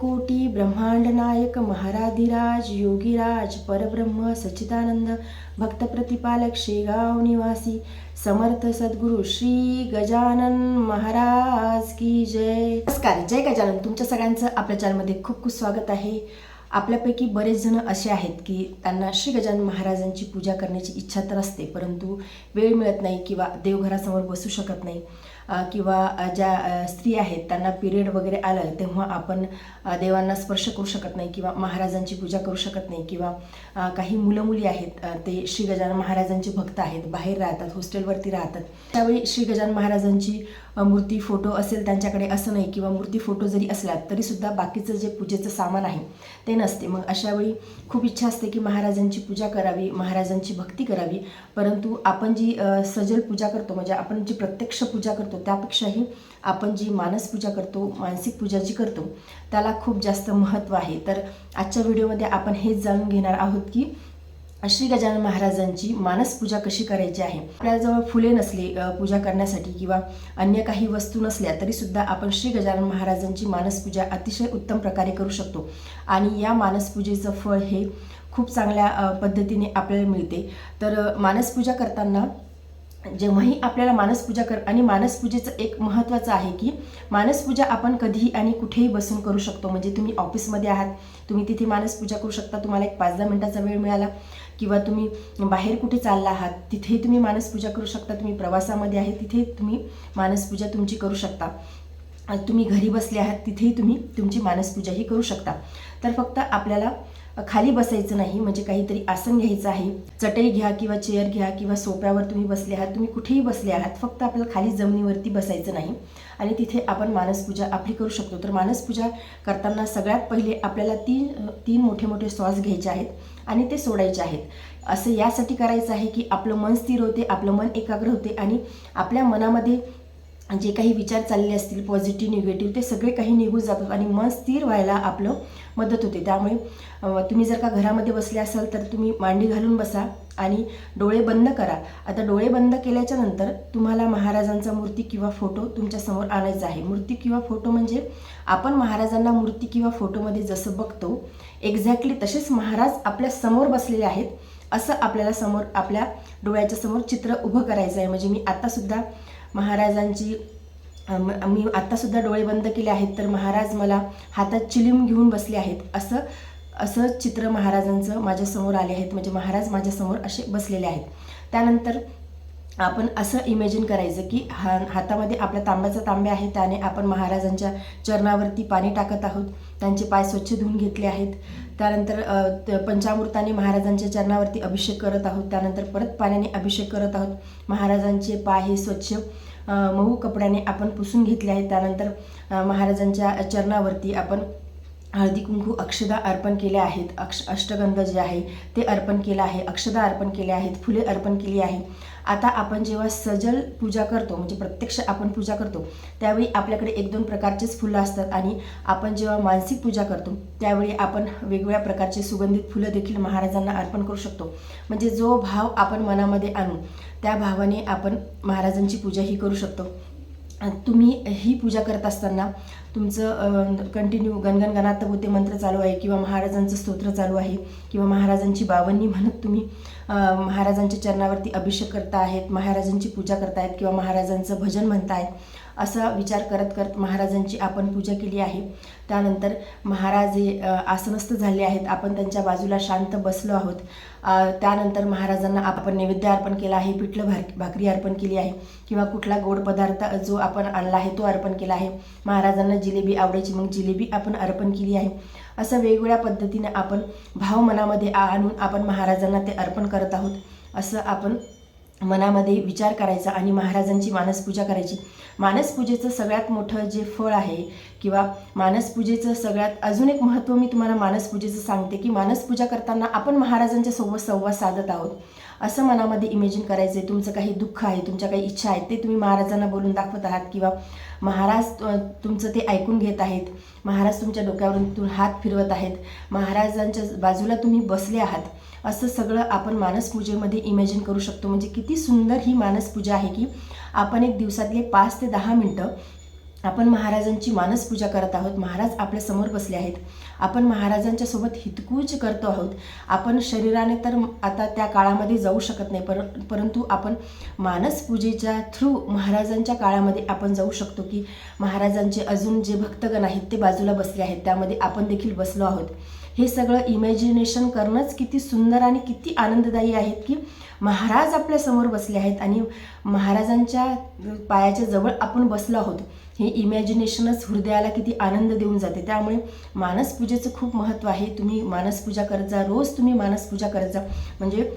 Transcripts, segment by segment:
कोटी ब्रह्मांड नायक महाराधिराज योगीराज परब्रह्म सच्चिदानंद भक्त प्रतिपालक शेगाव निवासी समर्थ सद्गुरू श्री गजानन महाराज की जय. नमस्कार जय गजानन. तुमच्या सगळ्यांचं आपल्या चॅनलमध्ये खूप खूप स्वागत आहे. आपल्यापैकी बरेच जण असे आहेत की त्यांना श्री गजानन महाराजांची पूजा करण्याची इच्छा तर असते परंतु वेळ मिळत नाही किंवा देवघरासमोर बसू शकत नाही. किंवा ज्या स्त्री आहेत त्यांना पिरियड वगैरे आलं तेव्हा आपण देवांना स्पर्श करू शकत नाही किंवा महाराजांची पूजा करू शकत नाही किंवा काही मुलं मुली आहेत ते श्री गजानन महाराजांचे भक्त आहेत बाहेर राहतात हॉस्टेलवरती राहतात. त्यावेळी श्री गजानन महाराजांची मूर्ती फोटो असेल त्यांच्याकडे असं नाही किंवा मूर्ती फोटो जरी असला तरीसुद्धा बाकीचं जे पूजेचं सामान आहे ते नसते. मग अशावेळी खूप इच्छा असते की महाराजांची पूजा करावी महाराजांची भक्ती करावी परंतु आपण जी सजल पूजा करतो म्हणजे आपण जी प्रत्यक्ष पूजा करतो त्यापेक्षाही आपण जी मानसपूजा करतो मानसिक पूजा जी करतो त्याला खूप जास्त महत्त्व आहे. तर आजच्या व्हिडिओमध्ये आपण हेच जाणून घेणार आहोत की श्री गजानन महाराजांची मानस पूजा कशी करायची आहे. आपल्याजवळ फुले नसली पूजा करण्यासाठी किंवा अन्य काही वस्तू नसल्या तरीसुद्धा आपण श्री गजानन महाराजांची मानसपूजा अतिशय उत्तम प्रकारे करू शकतो. आणि या मानसपूजेचं फळ हे खूप चांगल्या पद्धतीने आपल्याला मिळते. तर मानसपूजा करताना जेव्हाही आपल्याला मानसपूजा कर आणि मानसपूजेचं एक महत्त्वाचं आहे की मानसपूजा आपण कधीही आणि कुठेही बसून करू शकतो. म्हणजे तुम्ही ऑफिसमध्ये आहात तुम्ही तिथे मानसपूजा करू शकता तुम्हाला एक पाच दहा मिनिटाचा वेळ मिळाला किंवा तुम्ही बाहेर कुठे चालला आहात तिथेही तुम्ही मानसपूजा करू शकता. तुम्ही प्रवासामध्ये आहे तिथे तुम्ही मानसपूजा तुमची करू शकता. तुम्ही घरी बसले आहात तिथेही तुम्ही तुमची मानसपूजाही करू शकता. तर फक्त आपल्याला खाली बसायचं नाही म्हणजे काहीतरी आसन घ्यायचं आहे. चटई घ्या किंवा चेअर घ्या किंवा सोप्यावर तुम्ही बसले आहात तुम्ही कुठेही बसले आहात फक्त आपल्याला खाली जमिनीवरती बसायचं नाही. आणि तिथे आपण मानसपूजा आपली करू शकतो. तर मानसपूजा करताना सगळ्यात पहिले आपल्याला तीन तीन मोठे मोठे श्वास घ्यायचे आहेत आणि ते सोडायचे आहेत. असं यासाठी करायचं आहे की आपलं मन स्थिर होते आपलं मन एकाग्र होते आणि आपल्या मनामध्ये जे काही विचार चालले असतील पॉझिटिव्ह निगेटिव्ह ते सगळे काही निघून जातात आणि मन स्थिर व्हायला आपलं मदत होते. त्यामुळे तुम्ही जर का घरामध्ये बसले असाल तर तुम्ही मांडी घालून बसा आणि डोळे बंद करा. आता डोळे बंद केल्याच्यानंतर तुम्हाला महाराजांचा मूर्ती किंवा फोटो तुमच्यासमोर आणायचा आहे. मूर्ती किंवा फोटो म्हणजे आपण महाराजांना मूर्ती किंवा फोटोमध्ये जसं बघतो एक्झॅक्टली तसेच महाराज आपल्यासमोर बसलेले आहेत असं आपल्याला समोर आपल्या डोळ्याच्या समोर चित्र उभं करायचं आहे. म्हणजे मी आत्तासुद्धा महाराजांची मी आत्तासुद्धा डोळे बंद केले आहेत तर महाराज मला हातात चिलीम घेऊन बसले आहेत. असं असं चित्र महाराजांचं माझ्यासमोर आले आहेत. म्हणजे महाराज माझ्यासमोर असे बसलेले आहेत. त्यानंतर आपण असं इमेजिन करायचं की हा हातामध्ये आपला तांब्याचा तांब्या आहे त्याने आपण महाराजांच्या चरणावरती पाणी टाकत आहोत. त्यांचे पाय स्वच्छ धुवून घेतले आहेत. त्यानंतर पंचामृताने महाराजांच्या चरणावरती अभिषेक करत आहोत. त्यानंतर परत पाण्याने अभिषेक करत आहोत. महाराजांचे पाय हे स्वच्छ मऊ कपड्याने आपण पुसून घेतले आहे त्यानंतर महाराजांच्या चरणावरती आपण हळदी कुंकू अक्षदा अर्पण केल्या आहेत. अक्ष अष्टगंध जे आहे ते अर्पण केलं आहे. अक्षदा अर्पण केल्या आहेत. फुले अर्पण केली आहे. आता आपण जेव्हा सजल पूजा करतो म्हणजे प्रत्यक्ष आपण पूजा करतो त्यावेळी आपल्याकडे एक दोन प्रकारचेच फुलं असतात आणि आपण जेव्हा मानसिक पूजा करतो त्यावेळी आपण वेगवेगळ्या प्रकारचे सुगंधित फुलं देखील महाराजांना अर्पण करू शकतो. म्हणजे जो भाव आपण मनामध्ये आणू त्या भावाने आपण महाराजांची पूजाही करू शकतो. तुम्ही ही पूजा करत असताना तुमचं कंटिन्यू गणगण गणात होते मंत्र चालू आहे किंवा महाराजांचं स्तोत्र चालू आहे किंवा महाराजांची बावन्नी म्हणत तुम्ही महाराजांच्या चरणावरती अभिषेक करता आहेत महाराजांची पूजा करतायत किंवा महाराजांचं भजन म्हणतायत असा विचार करत करत महाराजांची आपण पूजा केली आहे. त्यानंतर महाराज हे आसनस्थ झाले आहेत. आपण त्यांच्या बाजूला शांत बसलो आहोत. त्यानंतर महाराजांना आपण नैवेद्य अर्पण केला आहे पिठलं भार भाकरी अर्पण केली आहे किंवा कुठला गोड पदार्थ जो आपण आणला आहे तो अर्पण केला आहे. महाराजांना जिलेबी आवडायची मग जिलेबी आपण अर्पण केली आहे. असं वेगवेगळ्या पद्धतीने आपण भाव मनामध्ये आणून आपण महाराजांना ते अर्पण करत आहोत. असं आपण मनामध्ये विचार करायचा आणि महाराजांची मानसपूजा करायची. मानसपूजेचं सगळ्यात मोठं जे फळ आहे किंवा मानसपूजेचं सगळ्यात अजून एक महत्त्व मी तुम्हाला मानसपूजेचं सांगते की मानसपूजा करताना आपण महाराजांच्या सोबत संवाद साधत आहोत. असं मनामध्ये इमेजिन करायचं आहे तुमचं काही दुःख आहे तुमच्या काही इच्छा आहेत ते तुम्ही महाराजांना बोलून दाखवत आहात किंवा महाराज तुमचं ते ऐकून घेत आहेत. महाराज तुमच्या डोक्यावरून हात फिरवत आहेत. महाराजांच्या बाजूला तुम्ही बसले आहात. असं सगळं आपण मानसपूजेमध्ये इमॅजिन करू शकतो. म्हणजे किती सुंदर ही मानसपूजा आहे की आपण एक दिवसातले पाच ते दहा मिनटं आपण महाराजांची मानसपूजा करत आहोत. महाराज आपल्यासमोर बसले आहेत. आपण महाराजांच्या सोबत हितकूच करतो आहोत. आपण शरीराने तर आता त्या काळामध्ये जाऊ शकत नाही पर परंतु आपण मानसपूजेच्या थ्रू महाराजांच्या काळामध्ये आपण जाऊ शकतो की महाराजांचे अजून जे भक्तगण आहेत ते बाजूला बसले आहेत. त्यामध्ये आपण देखील बसलो आहोत. हे सगळं इमॅजिनेशन करणंच किती सुंदर आणि किती आनंददायी आहेत की महाराज आपल्यासमोर बसले आहेत आणि महाराजांच्या पायाच्या जवळ आपण बसलो आहोत. हे इमॅजिनेशनच हृदयाला किती आनंद देऊन जाते. त्यामुळे मानसपूजेचं खूप महत्त्व आहे. तुम्ही मानसपूजा करत जा. रोज तुम्ही मानसपूजा करत जा. म्हणजे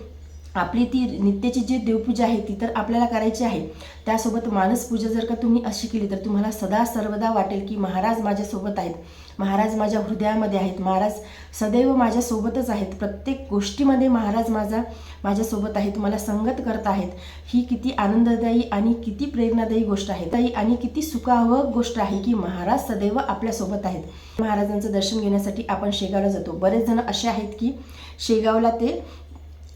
आपली ती नित्याची जी देवपूजा आहे ती तर आपल्याला करायची आहे. त्यासोबत मानसपूजा जर का तुम्ही अशी केली तर तुम्हाला सदा सर्वदा वाटेल की महाराज माझ्यासोबत आहेत. महाराज माझ्या हृदयामध्ये आहेत. महाराज सदैव माझ्यासोबतच आहेत. प्रत्येक गोष्टीमध्ये महाराज माझा माझ्यासोबत आहेत. मला संगत करत आहेत. ही किती आनंददायी आणि किती प्रेरणादायी गोष्ट आहे. ताई आणि किती सुखावह गोष्ट आहे की महाराज सदैव आपल्यासोबत आहेत. महाराजांचं दर्शन घेण्यासाठी आपण शेगावला जातो. बरेच जण असे आहेत की शेगावला ते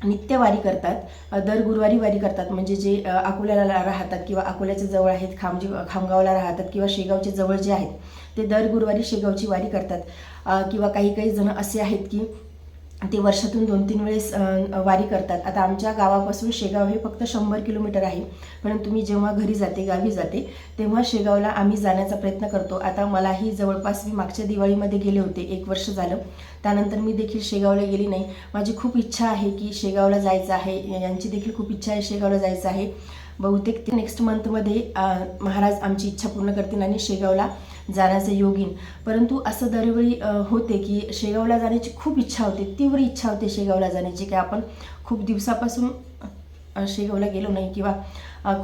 नित्य वारी करतात दर गुरुवारी वारी करतात. म्हणजे जे अकोल्याला राहतात किंवा अकोल्याच्या जवळ आहेत खामजी खामगावला राहतात किंवा शेगावच्या जवळ जे आहेत ते दर गुरुवारी शेगावची वारी करतात. किंवा काही काही जण असे आहेत की ते वर्षातून दोन तीन वेळेस वारी करतात. आता आमच्या गावापासून शेगाव हे फक्त शंभर किलोमीटर आहे. परंतु मी जेव्हा घरी जाते गावी जाते तेव्हा शेगावला आम्ही जाण्याचा प्रयत्न करतो. आता मलाही जवळपास मी मागच्या दिवाळीमध्ये गेले होते एक वर्ष झालं. त्यानंतर मी देखील शेगावला गेली नाही. माझी खूप इच्छा आहे की शेगावला जायचं आहे. यांची देखील खूप इच्छा आहे शेगावला जायचं आहे. बहुतेक ते नेक्स्ट मंथमध्ये महाराज आमची इच्छा पूर्ण करतील आणि शेगावला जाण्याचं योगीन. परंतु असं दरवेळी होते की शेगावला जाण्याची खूप इच्छा होते तीव्र इच्छा होते शेगावला जाण्याची की आपण खूप दिवसापासून शेगावला गेलो नाही किंवा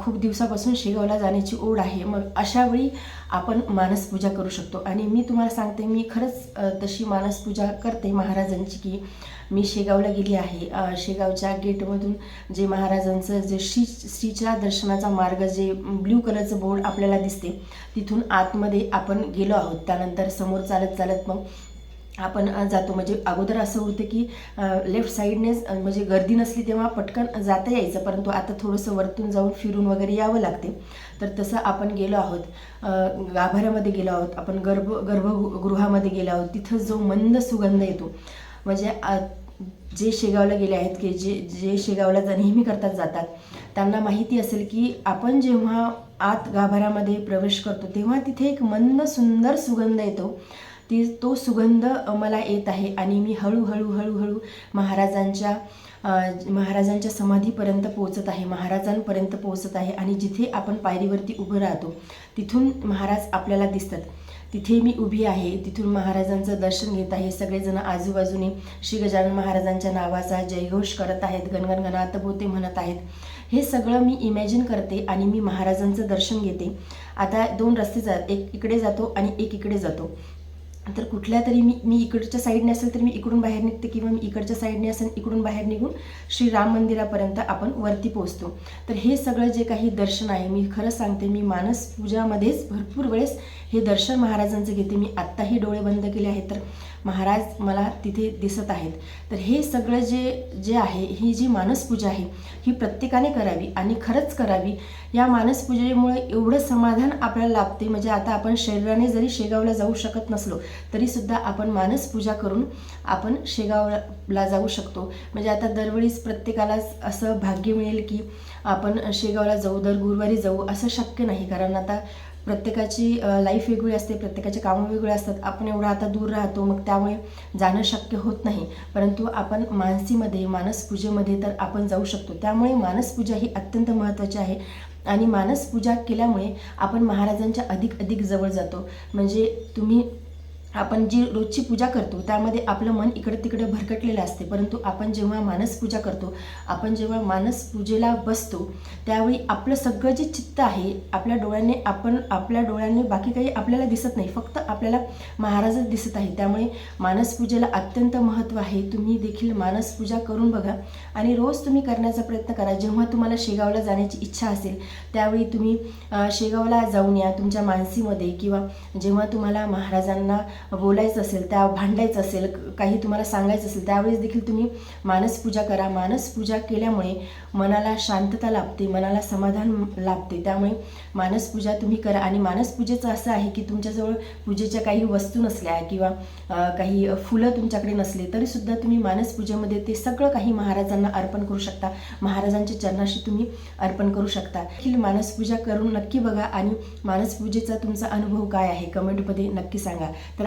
खूप दिवसापासून शेगावला जाण्याची ओढ आहे. मग अशा वेळी आपण मानसपूजा करू शकतो. आणि मी तुम्हाला सांगते मी खरंच तशी मानसपूजा करते महाराजांची की मी शेगावला गेली आहे. शेगावच्या गेटमधून जे महाराजांचं जे श्री श्रीच्या दर्शनाचा मार्ग जे ब्ल्यू कलरचं बोर्ड आपल्याला दिसते तिथून आतमध्ये आपण गेलो आहोत. त्यानंतर समोर चालत चालत मग आपण जातो. म्हणजे अगोदर असं होतं की लेफ्ट साईडनेच म्हणजे गर्दी नसली तेव्हा पटकन जाता यायचं. परंतु आता थोडंसं वरतून जाऊन फिरून वगैरे यावं लागते. तर तसं आपण गेलो आहोत. गाभाऱ्यामध्ये गेलो आहोत. आपण गर्भ गर्भगृहामध्ये गेलो आहोत. तिथं जो मंद सुगंध येतो. म्हणजे जे शेगावला गेले आहेत की जे जे शेगावला जा नेहमी करतात जातात. त्यांना माहिती असेल की आपण जेव्हा आत गाभाऱ्यामध्ये प्रवेश करतो तेव्हा तिथे एक मंद सुंदर सुगंध येतो. ती तो सुगंध मला येत आहे. आणि मी हळूहळू हळूहळू महाराजांच्या महाराजांच्या समाधीपर्यंत पोहोचत आहे. महाराजांपर्यंत पोहोचत आहे. आणि जिथे आपण पायरीवरती उभं राहतो तिथून महाराज आपल्याला दिसतात. तिथे मी उभी आहे. तिथून महाराजांचं दर्शन घेत आहे. सगळेजण आजूबाजूने श्री गजानन महाराजांच्या नावाचा जयघोष करत आहेत. गणगणगणात बोते म्हणत आहेत. हे सगळं मी इमॅजिन करते आणि मी महाराजांचं दर्शन घेते. आता दोन रस्ते जात एक इकडे जातो आणि एक इकडे जातो. तर कुठल्या तरी मी मी इकडच्या साईडने असेल तर मी इकडून बाहेर निघते किंवा मी इकडच्या साईडने असेल इकडून बाहेर निघून श्री राम मंदिरापर्यंत आपण वरती पोहोचतो. तर हे सगळं जे काही दर्शन आहे मी खरं सांगते मी मानस पूजामध्येच भरपूर वेळेस हे दर्शन महाराजांचं घेते. मी आत्ताही डोळे बंद केले आहेत तर महाराज मला तिथे दिसत आहेत. तर हे सगळं जे जे आहे ही जी मानसपूजा आहे ही प्रत्येकाने करावी आणि खरंच करावी. या मानसपूजेमुळे एवढं समाधान आपल्याला लाभते. म्हणजे आता आपण शरीराने जरी शेगावला जाऊ शकत नसलो तरीसुद्धा आपण मानसपूजा करून आपण शेगावला जाऊ शकतो. म्हणजे आता दरवेळीस प्रत्येकालाच असं भाग्य मिळेल की आपण शेगावला जाऊ दर गुरुवारी जाऊ असं शक्य नाही. कारण आता प्रत्येकाची लाईफ वेगळी असते प्रत्येकाचे कामं वेगळे असतात. आपण एवढं आता दूर राहतो मग त्यामुळे जाणं शक्य होत नाही. परंतु आपण मानसीमध्ये मानसपूजेमध्ये तर आपण जाऊ शकतो. त्यामुळे मानसपूजा ही अत्यंत महत्त्वाची आहे. आणि मानसपूजा केल्यामुळे आपण महाराजांच्या अधिक अधिक जवळ जातो. म्हणजे तुम्ही आपण जी रोजची पूजा करतो त्यामध्ये आपलं मन इकडे तिकडे भरकटलेलं असते. परंतु आपण जेव्हा मानस पूजा करतो आपण जेव्हा मानस पूजेला बसतो त्यावेळी आपलं सगळं जे चित्त आहे आपल्या डोळ्याने आपण आपल्या डोळ्यांनी बाकी काही आपल्याला दिसत नाही. फक्त आपल्याला महाराजच दिसत आहे. त्यामुळे मानस पूजेला अत्यंत महत्त्व आहे. तुम्ही देखील मानस पूजा करून बघा आणि रोज तुम्ही करण्याचा प्रयत्न करा. जेव्हा तुम्हाला शेगावला जाण्याची इच्छा असेल त्यावेळी तुम्ही शेगावला जाऊन या तुमच्या मानसीमध्ये किंवा जेव्हा तुम्हाला महाराजांना बोलायचं असेल त्या भांडायचं असेल काही तुम्हाला सांगायचं असेल त्यावेळेस देखील तुम्ही मानसपूजा करा. मानसपूजा केल्यामुळे मनाला शांतता लाभते मनाला समाधान लाभते. त्यामुळे मानसपूजा तुम्ही करा. आणि मानसपूजेचं असं आहे की तुमच्याजवळ पूजेच्या काही वस्तू नसल्या किंवा काही फुलं तुमच्याकडे नसले तरीसुद्धा तुम्ही मानसपूजेमध्ये ते सगळं काही महाराजांना अर्पण करू शकता. महाराजांच्या चरणाशी तुम्ही अर्पण करू शकता. देखील मानसपूजा करून नक्की बघा. आणि मानसपूजेचा तुमचा अनुभव काय आहे? कमेंटमध्ये नक्की सांगा. तर